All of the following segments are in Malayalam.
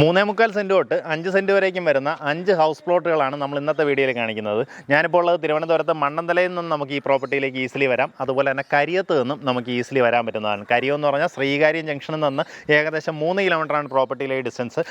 മൂന്നേ മുക്കാൽ സെന്റ് തൊട്ട് അഞ്ച് സെന്റ് വരേക്കും വരുന്ന അഞ്ച് ഹൗസ് പ്ലോട്ടുകളാണ് നമ്മൾ ഇന്നത്തെ വീഡിയോയിൽ കാണിക്കുന്നത്. ഞാനിപ്പോൾ ഉള്ളത് തിരുവനന്തപുരത്ത് മണ്ണന്തലയിൽ നിന്നും നമുക്ക് ഈ പ്രോപ്പർട്ടിയിലേക്ക് ഈസിലി വരാം. അതുപോലെ തന്നെ കരിയത്ത് നിന്നും നമുക്ക് ഈസിലി വരാൻ പറ്റുന്നതാണ്. കരിയോ എന്ന് പറഞ്ഞാൽ ശ്രീകാര്യം ജംഗ്ഷനിൽ നിന്ന് ഏകദേശം മൂന്ന് കിലോമീറ്ററാണ് പ്രോപ്പർട്ടിയിലെ ഡിസ്റ്റൻസ്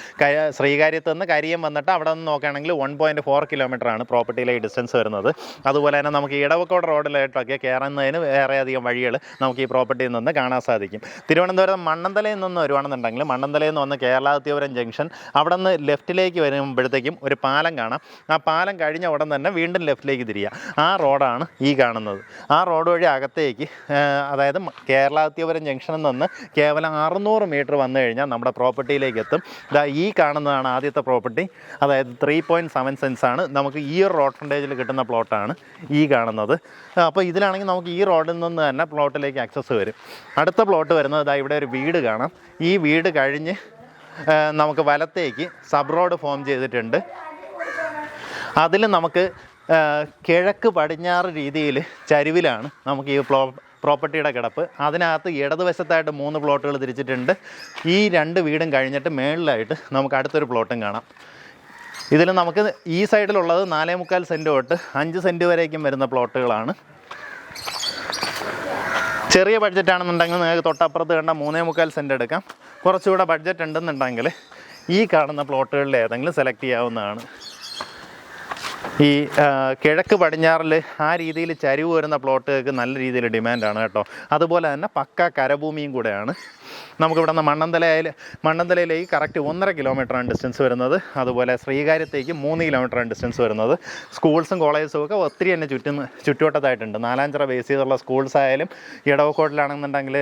ശ്രീകാര്യത്ത് നിന്ന് കരിയം വന്നിട്ട് അവിടെ നിന്ന് നോക്കുകയാണെങ്കിൽ വൺ പോയിന്റ് ഫോർ കിലോമീറ്ററാണ് പ്രോപ്പർട്ടിയിലെ ഡിസ്റ്റൻസ് വരുന്നത്. അതുപോലെ തന്നെ നമുക്ക് ഇടവക്കോട് റോഡിലായിട്ടൊക്കെ കയറുന്നതിന് വേറെയധികം വഴികൾ നമുക്ക് ഈ പ്രോപ്പർട്ടിയിൽ നിന്ന് കാണാൻ സാധിക്കും. തിരുവനന്തപുരം മണ്ണന്തലയിൽ നിന്ന് വരുവാണെന്നുണ്ടെങ്കിൽ മണ്ണന്തലയിൽ നിന്ന് വന്ന് കേരളാതിപുരം ജംഗ്ഷൻ അവിടെ നിന്ന് ലെഫ്റ്റിലേക്ക് വരുമ്പോഴത്തേക്കും ഒരു പാലം കാണാം. ആ പാലം കഴിഞ്ഞ ഉടൻ തന്നെ വീണ്ടും ലെഫ്റ്റിലേക്ക് തിരിയുക ആ റോഡാണ് ഈ കാണുന്നത്. ആ റോഡ് വഴി അകത്തേക്ക് അതായത് കേരളാത്യപുരം ജംഗ്ഷനിൽ നിന്ന് കേവലം അറുന്നൂറ് മീറ്റർ വന്നു കഴിഞ്ഞാൽ നമ്മുടെ പ്രോപ്പർട്ടിയിലേക്ക് എത്തും. ഇതാ ഈ കാണുന്നതാണ് ആദ്യത്തെ പ്രോപ്പർട്ടി. അതായത് ത്രീ പോയിന്റ് സെവൻ സെൻസ് ആണ്. നമുക്ക് ഈ ഒരു റോഡ് ഫ്രണ്ടേജിൽ കിട്ടുന്ന പ്ലോട്ടാണ് ഈ കാണുന്നത്. അപ്പോൾ ഇതിലാണെങ്കിൽ നമുക്ക് ഈ റോഡിൽ നിന്ന് തന്നെ പ്ലോട്ടിലേക്ക് ആക്സസ് വരും. അടുത്ത പ്ലോട്ട് വരുന്നത് ഇതാ ഇവിടെ ഒരു വീട് കാണാം. ഈ വീട് കഴിഞ്ഞ് നമുക്ക് വലത്തേക്ക് സബ് റോഡ് ഫോം ചെയ്തിട്ടുണ്ട്. അതിൽ നമുക്ക് കിഴക്ക് പടിഞ്ഞാറ് രീതിയിൽ ചരിവിലാണ് നമുക്ക് ഈ പ്ലോ പ്രോപ്പർട്ടിയുടെ കിടപ്പ്. അതിനകത്ത് ഇടതുവശത്തായിട്ട് മൂന്ന് പ്ലോട്ടുകൾ തിരിച്ചിട്ടുണ്ട്. ഈ രണ്ട് വീടും കഴിഞ്ഞിട്ട് മേളിലായിട്ട് നമുക്ക് അടുത്തൊരു പ്ലോട്ടും കാണാം. ഇതിൽ നമുക്ക് ഈ സൈഡിലുള്ളത് നാലേ മുക്കാൽ സെന്റ് തൊട്ട് അഞ്ച് സെന്റ് വരേക്കും വരുന്ന പ്ലോട്ടുകളാണ്. ചെറിയ ബഡ്ജറ്റ് ആണെന്നുണ്ടെങ്കിൽ നിങ്ങൾക്ക് തൊട്ടപ്പുറത്ത് കണ്ട മൂന്നേ മുക്കാൽ സെന്റ് എടുക്കാം. കുറച്ചുകൂടെ ബഡ്ജറ്റ് ഉണ്ടെന്നുണ്ടെങ്കിൽ ഈ കാണുന്ന പ്ലോട്ടുകളിൽ ഏതെങ്കിലും സെലക്ട് ചെയ്യാവുന്നതാണ്. ഈ കിഴക്ക് പടിഞ്ഞാറിൽ ആ രീതിയിൽ ചരിവ് വരുന്ന പ്ലോട്ടുകൾക്ക് നല്ല രീതിയിൽ ഡിമാൻഡാണ് കേട്ടോ. അതുപോലെ തന്നെ പക്ക കരഭൂമിയും കൂടെയാണ്. നമുക്കിവിടെ നിന്ന് മണ്ണന്തലയിൽ മണ്ണന്തലയിലേക്ക് കറക്റ്റ് ഒന്നര കിലോമീറ്ററാണ് ഡിസ്റ്റൻസ് വരുന്നത്. അതുപോലെ ശ്രീകാര്യത്തേക്ക് മൂന്ന് കിലോമീറ്ററാണ് ഡിസ്റ്റൻസ് വരുന്നത്. സ്കൂൾസും കോളേജസും ഒക്കെ ഒത്തിരി തന്നെ ചുറ്റും ചുറ്റുവട്ടത്തായിട്ടുണ്ട്. നാലാഞ്ചിറ ബേസ് ചെയ്തുള്ള സ്കൂൾസ് ആയാലും ഇടവക്കോട്ടിലാണെന്നുണ്ടെങ്കിൽ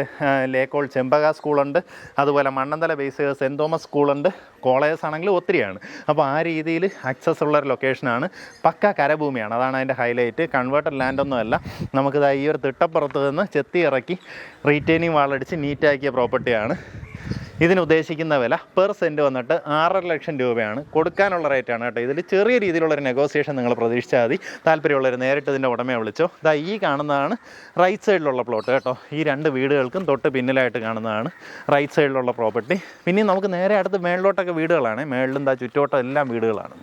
ലേക്കോൾ ചെമ്പക സ്കൂളുണ്ട്. അതുപോലെ മണ്ണന്തല ബേസ് ചെയ്ത് സെന്റ് തോമസ് സ്കൂളുണ്ട്. കോളേജസ് ആണെങ്കിൽ ഒത്തിരിയാണ്. അപ്പോൾ ആ രീതിയിൽ ആക്സസ് ഉള്ള ഒരു ലൊക്കേഷനാണ് പക്ക കരഭൂമിയാണ്. അതാണ് അതിന്റെ ഹൈലൈറ്റ് കൺവേർട്ടഡ് ലാൻഡൊന്നുമല്ല നമുക്കിത് ഈ ഒരു തിട്ടപ്പുറത്ത് നിന്ന് ചെത്തി ഇറക്കി റീറ്റെയിനിങ് വാളടിച്ച് നീറ്റാക്കിയ പ്രോപ്പർട്ടിയാണ് ഇതിന് ഉദ്ദേശിക്കുന്ന വില പെർ സെന്റ് വന്നിട്ട് ആറര ലക്ഷം രൂപയാണ്. കൊടുക്കാനുള്ള റേറ്റാണ് കേട്ടോ. ഇതിൽ ചെറിയ രീതിയിലുള്ളൊരു നെഗോസിയേഷൻ നിങ്ങൾ പ്രതീക്ഷിച്ചാൽ മതി. താല്പര്യമുള്ളവർ നേരിട്ട് ഇതിന്റെ ഉടമയെ വിളിച്ചോ. ഇതാ ഈ കാണുന്നതാണ് റൈറ്റ് സൈഡിലുള്ള പ്ലോട്ട് കേട്ടോ. ഈ രണ്ട് വീടുകൾക്കും തൊട്ട് പിന്നിലായിട്ട് കാണുന്നതാണ് റൈറ്റ് സൈഡിലുള്ള പ്രോപ്പർട്ടി പിന്നെ നമുക്ക് നേരെ അടുത്ത് മേളിലോട്ടൊക്കെ വീടുകളാണ്. മേളിലും എന്താ ചുറ്റോട്ടം എല്ലാം വീടുകളാണ്.